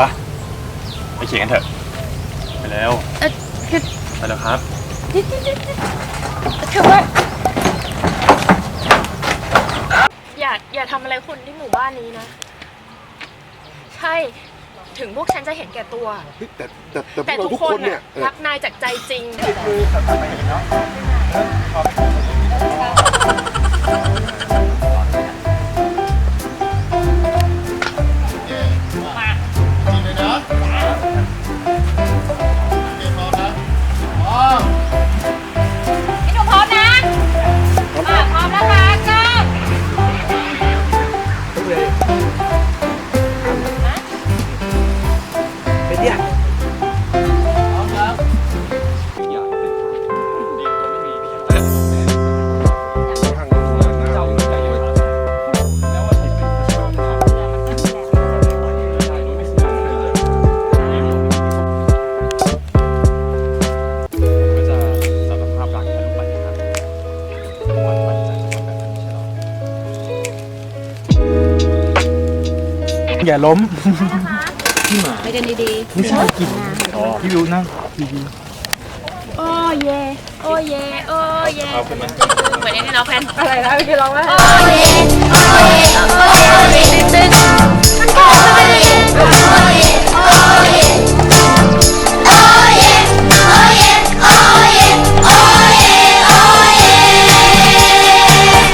ปะไปเขียนกันเถอะ ไปแล้ว เอ่อคือไปแล้วครับ คือว่าอย่าอย่าทำอะไรคนที่หมู่บ้านนี้นะ ใช่ ถึงพวกฉันจะเห็นแก่ตัวเฮ้ยแต่แต่แต่พแต่วกเราทุกทุกคคนนเนี่น่ะยเออ รักนายจากใจจริงพี่ห ออย่าล้มไปกันดีนี่ชอบกินพี่วิวนั่งดีโอ้เย โอ้เย โอ้เยเอาขึ้นมาเหมือนไอ้นี่เราแฟนๆอะไรนะพี่ร้องว่า โอ้เย โอ้เยโอ้เยตึ๊ดตึ๊ด